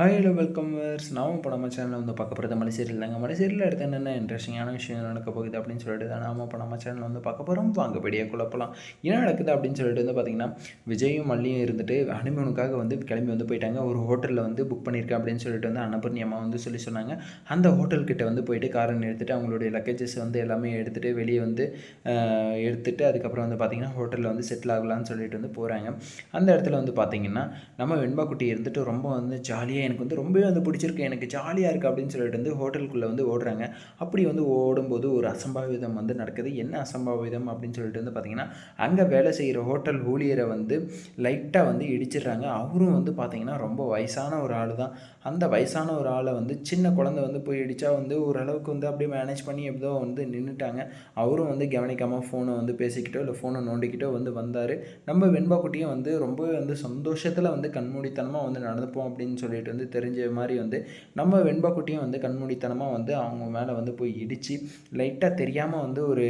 Hi hello welcome verse நாம இப்போ நம்ம சேனலில் வந்து பார்க்க போகிறது மலைசேரியில். தாங்க மலைசேரியில் எடுத்து என்னென்ன இன்ட்ரெஸ்டிங்கான விஷயம் நடக்க போகுது அப்படின்னு சொல்லிட்டு தான் நாம இப்போ நம்ம சேனலில் வந்து பார்க்க போகிறோம் வாங்க பெரிய குழப்பலாம் என்ன நடக்குது அப்படின்னு சொல்லிட்டு வந்து பார்த்திங்கன்னா விஜயும் மல்லியும் இருந்துட்டு ஹனிமூனுக்காக வந்து கிளம்பி வந்து போயிட்டாங்க. ஒரு ஹோட்டலில் வந்து புக் பண்ணியிருக்கேன் அப்படின்னு சொல்லிட்டு வந்து அன்னபூர்ணி அம்மா வந்து சொல்லி சொன்னாங்க. அந்த ஹோட்டல்கிட்ட வந்து போயிட்டு காரை எடுத்துகிட்டு அவங்களுடைய லக்கேஜஸ் வந்து எல்லாமே எடுத்துகிட்டு வெளியே வந்து எடுத்துகிட்டு எடுத்துட்டு அதுக்கப்புறம் வந்து பார்த்திங்கன்னா ஹோட்டலில் வந்து செட்டில் ஆகலாம்னு சொல்லிட்டு வந்து போகிறாங்க அந்த இடத்துல வந்து பார்த்திங்கன்னா நம்ம வெண்பா குட்டி இருந்துட்டு ரொம்ப வந்து ஜாலியாக எனக்கு வந்து ரொம்பவே வந்து பிடிச்சிருக்கு. எனக்கு ஜாலியாக இருக்குது அப்படின்னு சொல்லிட்டு வந்து ஹோட்டலுக்குள்ளே வந்து ஓடுறாங்க. அப்படி வந்து ஓடும்போது ஒரு அசம்பாவிதம் வந்து நடக்குது. என்ன அசம்பாவிதம் அப்படின்னு சொல்லிட்டு வந்து பார்த்திங்கன்னா அங்கே வேலை செய்கிற ஹோட்டல் ஊழியரை வந்து லைட்டாக வந்து இடிச்சிடுறாங்க. அவரும் வந்து பார்த்திங்கன்னா ரொம்ப வயசான ஒரு ஆள் தான் அந்த வயசான ஒரு ஆளை வந்து சின்ன குழந்தை வந்து போய் இடித்தா வந்து ஓரளவுக்கு வந்து அப்படியே மேனேஜ் பண்ணி எப்படியோ வந்து நின்றுட்டாங்க அவரும் வந்து கவனிக்காமல் ஃபோனை வந்து பேசிக்கிட்டோ இல்லை ஃபோனை நோண்டிக்கிட்டோ வந்து வந்தார். நம்ம வெண்பா குட்டியும் வந்து ரொம்பவே வந்து சந்தோஷத்தில் வந்து கண்மூடித்தனமாக வந்து நடந்துப்போம் அப்படின்னு சொல்லிட்டு வந்து தெரிஞ்ச மாதிரி வந்து நம்ம வெண்பாக்குட்டியும் வந்து கண்மூடித்தனமாக வந்து அவங்க மேலே வந்து போய் இடித்து லைட்டாக தெரியாமல் வந்து ஒரு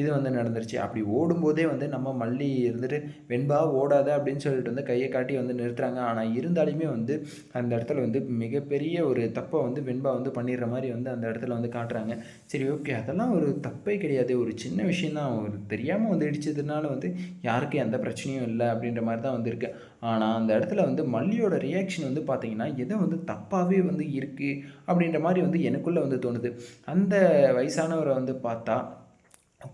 இது வந்து நடந்துருச்சு. அப்படி ஓடும்போதே வந்து நம்ம மல்லி இருந்துட்டு வெண்பா ஓடாத அப்படின்னு சொல்லிட்டு வந்து கையை காட்டி வந்து நிறுத்துறாங்க. ஆனால் இருந்தாலுமே வந்து அந்த இடத்துல வந்து மிகப்பெரிய ஒரு தப்பை வந்து வெண்பா வந்து பண்ணிடுற மாதிரி வந்து அந்த இடத்துல வந்து காட்டுறாங்க. சரி ஓகே. அதெல்லாம் ஒரு தப்பே கிடையாது. ஒரு சின்ன விஷயந்தான் ஒரு தெரியாமல் வந்து இடிச்சதுனால வந்து யாருக்கும் எந்த பிரச்சனையும் இல்லை அப்படின்ற மாதிரி தான் வந்துருக்கு ஆனால் அந்த இடத்துல வந்து மல்லியோட ரியாக்ஷன் வந்து பார்த்தீங்கன்னா எதோ வந்து தப்பாகவே வந்து இருக்குது அப்படின்ற மாதிரி வந்து எனக்குள்ளே வந்து தோணுது. அந்த வயசானவரை வந்து பார்த்தா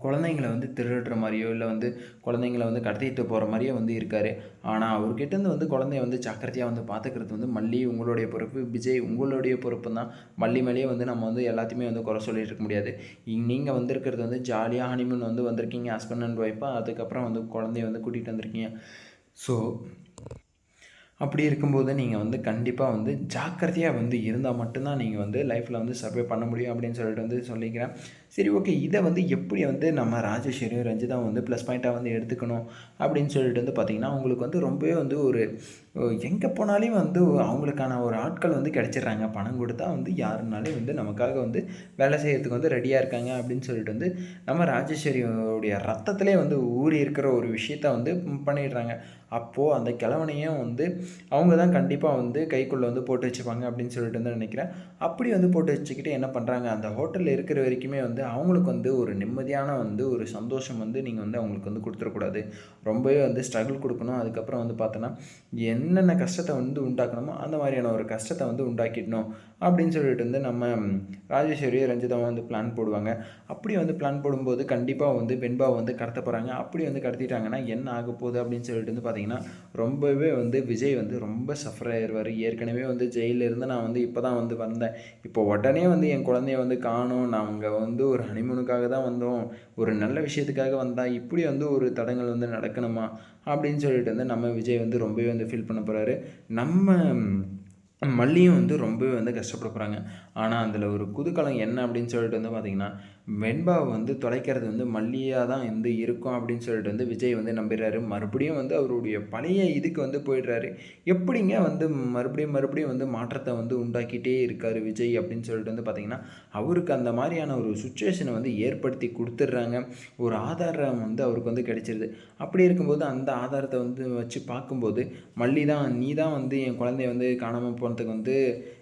குழந்தைங்களை வந்து திருடுற மாதிரியோ இல்லை வந்து குழந்தைங்கள வந்து கடத்திட்டு போகிற மாதிரியோ வந்து இருக்கார். ஆனால் அவர்கிட்டருந்து வந்து குழந்தைய வந்து ஜாக்கிரதையாக வந்து பார்த்துக்கிறது வந்து மல்லி உங்களுடைய பொறுப்பு விஜய் உங்களுடைய பொறுப்பு தான். மல்லி மேலேயே வந்து நம்ம வந்து எல்லாத்தையுமே வந்து குறை சொல்லிட்டு இருக்க முடியாது. நீங்கள் வந்திருக்கிறது வந்து ஜாலியாக ஹனிமூன் வந்து வந்திருக்கீங்க ஹஸ்பண்ட் அண்ட் ஒய்ஃபாக அதுக்கப்புறம் வந்து குழந்தைய வந்து கூட்டிகிட்டு வந்திருக்கீங்க. ஸோ அப்படி இருக்கும்போது நீங்கள் வந்து கண்டிப்பாக வந்து ஜாக்கிரதையாக வந்து இருந்தால் மட்டும்தான் நீங்கள் வந்து லைஃப்பில் வந்து சர்வே பண்ண முடியும் அப்படின்னு சொல்லிட்டு வந்து சொல்லிக்கிறேன். சரி ஓகே இதை வந்து எப்படி வந்து நம்ம ராஜேஸ்வரியும் ரஞ்சிதா வந்து ப்ளஸ் பாயிண்ட்டாக வந்து எடுத்துக்கணும் அப்படின்னு சொல்லிட்டு வந்து பார்த்திங்கன்னா அவங்களுக்கு வந்து ரொம்பவே வந்து ஒரு எங்கே போனாலும் வந்து அவங்களுக்கான ஒரு ஆட்கள் வந்து கிடச்சிட்றாங்க. பணம் கொடுத்தா வந்து யாருனாலே வந்து நமக்காக வந்து வேலை செய்கிறதுக்கு வந்து ரெடியாக இருக்காங்க அப்படின்னு சொல்லிட்டு வந்து நம்ம ராஜேஸ்வரியோடைய ரத்தத்திலே வந்து ஊறி இருக்கிற ஒரு விஷயத்த வந்து பண்ணிடுறாங்க. அப்போது அந்த கிழவனையும் வந்து அவங்க தான் கண்டிப்பாக வந்து கைக்குள்ளே வந்து போட்டு வச்சுப்பாங்க அப்படின்னு சொல்லிட்டு வந்து நினைக்கிறேன். அப்படி வந்து போட்டு வச்சுக்கிட்டு என்ன பண்ணுறாங்க அந்த ஹோட்டலில் இருக்கிற வரைக்குமே வந்து அவங்களுக்கு வந்து ஒரு நிம்மதியான வந்து ஒரு சந்தோஷம் வந்து நீங்கள் வந்து அவங்களுக்கு வந்து கொடுத்துடக்கூடாது. ரொம்பவே வந்து ஸ்ட்ரகிள் கொடுக்கணும். அதுக்கப்புறம் வந்து பார்த்தோன்னா என் என்னென்ன கஷ்டத்தை வந்து உண்டாக்கணுமோ அந்த மாதிரியான ஒரு கஷ்டத்தை வந்து உண்டாக்கிடணும் அப்படின்னு சொல்லிட்டு வந்து நம்ம ராஜேஸ்வரியை ரஞ்சிதம் வந்து பிளான் போடுவாங்க. அப்படி வந்து பிளான் போடும்போது கண்டிப்பாக வந்து பெண்பா வந்து கடத்த போகிறாங்க அப்படி வந்து கடத்திட்டாங்கன்னா என்ன ஆக போகுது அப்படின்னு சொல்லிட்டு வந்து பார்த்தீங்கன்னா ரொம்பவே வந்து விஜய் வந்து ரொம்ப சஃபர் ஆயிடுவார் ஏற்கனவே வந்து ஜெயிலில் இருந்து நான் வந்து இப்போ தான் வந்து வந்தேன். இப்போ உடனே வந்து என் குழந்தைய வந்து காணும். நாங்கள் வந்து ஒரு ஹனிமூனுக்காக தான் வந்தோம். ஒரு நல்ல விஷயத்துக்காக வந்தால் இப்படி வந்து ஒரு தடங்கள் வந்து நடக்கணுமா அப்படின்னு சொல்லிட்டு வந்து நம்ம விஜய் வந்து ரொம்பவே வந்து ஃபீல் பண்ண போகிறாரு நம்ம மல்லியும் வந்து ரொம்பவே வந்து கஷ்டப்பட போகிறாங்க ஆனால் அதில் ஒரு குதுக்கலம் என்ன அப்படின்னு சொல்லிட்டு வந்து பார்த்திங்கன்னா வெண்பாவை வந்து தொலைக்கிறது வந்து மல்லியாக தான் வந்து இருக்கும் அப்படின்னு சொல்லிட்டு வந்து விஜய் வந்து நம்பிடுறாரு. மறுபடியும் வந்து அவருடைய பழைய இதுக்கு வந்து போயிடுறாரு. எப்படிங்க வந்து மறுபடியும் மறுபடியும் வந்து மாற்றத்தை வந்து உண்டாக்கிட்டே இருக்கார் விஜய் அப்படின்னு சொல்லிட்டு வந்து பார்த்திங்கன்னா அவருக்கு அந்த மாதிரியான ஒரு சுச்சுவேஷனை வந்து ஏற்படுத்தி கொடுத்துட்றாங்க. ஒரு ஆதாரம் வந்து அவருக்கு வந்து கிடைச்சிருது. அப்படி இருக்கும்போது அந்த ஆதாரத்தை வந்து வச்சு பார்க்கும்போது மல்லி தான் நீ தான் வந்து என் குழந்தைய வந்து காணாமல் போனதுக்கு வந்து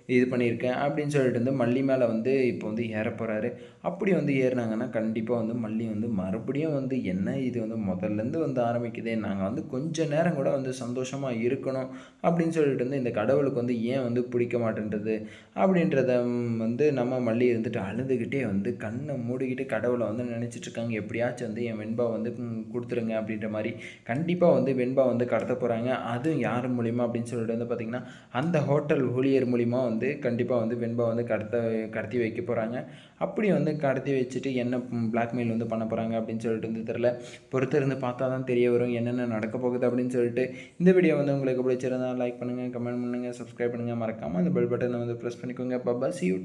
இது பண்ணியிருக்கேன் அப்படின்னு சொல்லிட்டு வந்து மல்லி மேலே வந்து இப்போ வந்து ஏற போகிறாரு அப்படி வந்து ஏறினாங்கன்னா கண்டிப்பாக வந்து மல்லி வந்து மறுபடியும் வந்து என்ன இது வந்து முதல்லேருந்து வந்து ஆரம்பிக்குதே நாங்கள் வந்து கொஞ்சம் நேரம் கூட வந்து சந்தோஷமாக இருக்கணும் அப்படின்னு சொல்லிட்டு வந்து இந்த கடவுளுக்கு வந்து ஏன் வந்து பிடிக்க மாட்டேன்றது அப்படின்றத வந்து நம்ம மல்லி இருந்துட்டு அழுதுகிட்டே வந்து கண்ணை மூடிக்கிட்டு கடவுளை வந்து நினச்சிட்ருக்காங்க எப்படியாச்சும் வந்து என் வெண்பா வந்து கொடுத்துருங்க அப்படின்ற மாதிரி கண்டிப்பாக வந்து வெண்பா வந்து கடத்த போகிறாங்க அதுவும் யார் மூலிமா அப்படின்னு சொல்லிட்டு வந்து பார்த்திங்கன்னா அந்த ஹோட்டல் ஊழியர் மூலிமா வந்து வந்து கண்டிப்பாக வந்து வெண்பா வந்து கடத்த கடத்தி வைக்க போகிறாங்க அப்படி வந்து கடத்தி வச்சுட்டு என்ன பிளாக்மெயில் வந்து பண்ண போகிறாங்க அப்படின்னு சொல்லிட்டு வந்து தெரில பொறுத்திருந்து பார்த்தா தான் தெரிய வரும் என்னென்ன நடக்க போகுது அப்படின்னு சொல்லிட்டு. இந்த வீடியோ வந்து உங்களுக்கு பிடிச்சிருந்தா லைக் பண்ணுங்கள் கமெண்ட் பண்ணுங்கள் சப்ஸ்கிரைப் பண்ணுங்கள் மறக்காமல் அந்த பெல் பட்டனை வந்து ப்ரெஸ் பண்ணிக்கோங்க. Papa C you